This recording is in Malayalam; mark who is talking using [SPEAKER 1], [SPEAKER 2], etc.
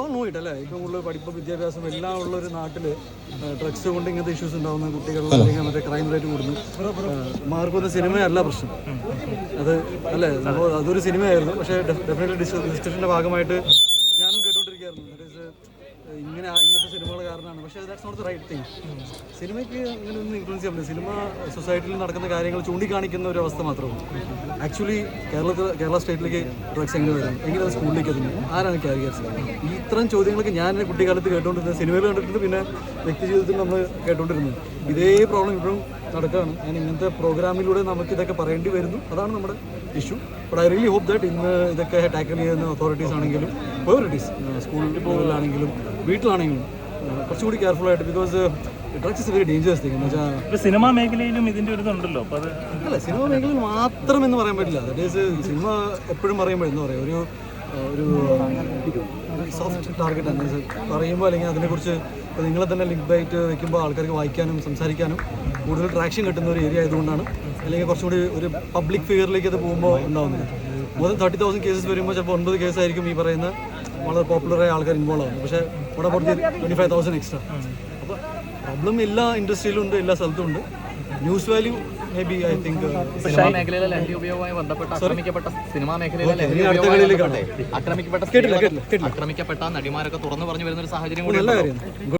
[SPEAKER 1] ഓൾ നോ ഇറ്റ് അല്ലേ ഏറ്റവും കൂടുതൽ പഠിപ്പ് വിദ്യാഭ്യാസം എല്ലാം ഉള്ള ഒരു നാട്ടിൽ ഡ്രഗ്സ് കൊണ്ട് ഇങ്ങനത്തെ ഇഷ്യൂസ് ഉണ്ടാവുന്ന കുട്ടികളിൽ അല്ലെങ്കിൽ മറ്റേ ക്രൈം റേറ്റ് കൂടുന്നു. മാർക്കൊന്ന് സിനിമയല്ല പ്രശ്നം. അത് അല്ലേ? അതൊരു സിനിമയായിരുന്നു. പക്ഷേ ഡെഫിനറ്റ്ലി ഡിസ്കഷന്റെ ഭാഗമായിട്ട് പക്ഷേ that's not the right thing സിനിമയ്ക്ക് അങ്ങനെ ഒന്നും ഇൻഫ്ലുവൻസ് ചെയ്യാൻ പറ്റില്ല. സിനിമ സൊസൈറ്റിയിൽ നടക്കുന്ന കാര്യങ്ങൾ ചൂണ്ടിക്കാണിക്കുന്ന ഒരു അവസ്ഥ മാത്രമേ ആക്ച്വലി കേരളത്തിൽ കേരള സ്റ്റേറ്റിലേക്ക് ഡ്രഗ്സ് എങ്ങനെ വരും? എങ്ങനെ അത് സ്കൂളിലേക്ക് എത്തുന്നു? ആരാണ് ക്യാരിയേഴ്സ് ഈ ഇത്തരം ചോദ്യങ്ങളൊക്കെ ഞാൻ എന്റെ കുട്ടിക്കാലത്ത് കേട്ടുകൊണ്ടിരുന്നത് സിനിമയിൽ കണ്ടിട്ടുണ്ട് പിന്നെ വ്യക്തി ജീവിതത്തിൽ നമ്മൾ കേട്ടുകൊണ്ടിരുന്നു ഇതേ പ്രോബ്ലം ഇപ്പോഴും നടക്കുകയാണ് ഞാൻ ഇങ്ങനത്തെ പ്രോഗ്രാമിലൂടെ നമുക്ക് ഇതൊക്കെ പറയേണ്ടി വരുന്നു. അതാണ് നമ്മുടെ issue but I really hope that ഇന്ന് ഇതൊക്കെ ടാക്കിൾ ചെയ്യുന്ന അതോറിറ്റീസ് ആണെങ്കിലും അതോറിറ്റീസ് സ്കൂളിൽ ആണെങ്കിലും വീട്ടിലാണെങ്കിലും കുറച്ചുകൂടി കെയർഫുൾ ആയിട്ട് because drugs is very dangerous thing എന്ന് വെച്ചാൽ
[SPEAKER 2] സിനിമാ മേഖലയിലും ഇതിന്റെ ഒരു ഇതുണ്ടല്ലോ അപ്പൊ അത്
[SPEAKER 1] അല്ല സിനിമ മേഖലയിൽ മാത്രം എന്ന് പറയാൻ പറ്റില്ല. ദാറ്റ് ഈസ് സിനിമ എപ്പോഴും പറയുമ്പോൾ എന്താ പറയുക ഒരു ഒരു സോഫ്റ്റ് ടാർഗറ്റ് ആണ്. പറയുമ്പോൾ അല്ലെങ്കിൽ അതിനെക്കുറിച്ച് നിങ്ങളെ തന്നെ ലിങ്ക് ആയിട്ട് വെക്കുമ്പോൾ ആൾക്കാർക്ക് വായിക്കാനും സംസാരിക്കാനും കൂടുതൽ ട്രാക്ഷൻ കിട്ടുന്ന ഒരു ഏരിയ ആയതുകൊണ്ടാണ്. അല്ലെങ്കിൽ കുറച്ചുകൂടി ഒരു പബ്ലിക് ഫിഗറിലേക്ക് അത് പോകുമ്പോൾ ഉണ്ടാവുന്നത്. More than thirty thousand cases വരുമ്പോൾ ചിലപ്പോൾ ഒൻപത് കേസായിരിക്കും ഈ പറയുന്ന വളരെ പോപ്പുലറായ ആൾക്കാർ ഇൻവോൾവ് ആവുന്നത് പക്ഷേ ഇവിടെ പുറത്ത് ട്വന്റി ഫൈവ് തൗസൻഡ് എക്സ്ട്രാ അപ്പോൾ പ്രോബ്ലം എല്ലാ ഇൻഡസ്ട്രിയിലും ഉണ്ട് എല്ലാ സ്ഥലത്തും ഉണ്ട്. News value may be I think
[SPEAKER 3] cinema മേഖലയിലെ ലഹരി ഉപയോഗവുമായി ബന്ധപ്പെട്ട് ആക്രമിക്കപ്പെട്ട സിനിമാ മേഖലയിലെ ലഹരി
[SPEAKER 1] അടുത്ത
[SPEAKER 3] ഉപയോഗവുമായി
[SPEAKER 1] കളിയിലേക്ക്
[SPEAKER 3] ബന്ധപ്പെട്ട് ആക്രമിക്കപ്പെട്ട
[SPEAKER 1] കേട്ടില്ല കേട്ടില്ല
[SPEAKER 3] ആക്രമിക്കപ്പെട്ട നടിമാരൊക്കെ തുറന്നു പറഞ്ഞു വരുന്ന ഒരു സാഹചര്യം കൂടി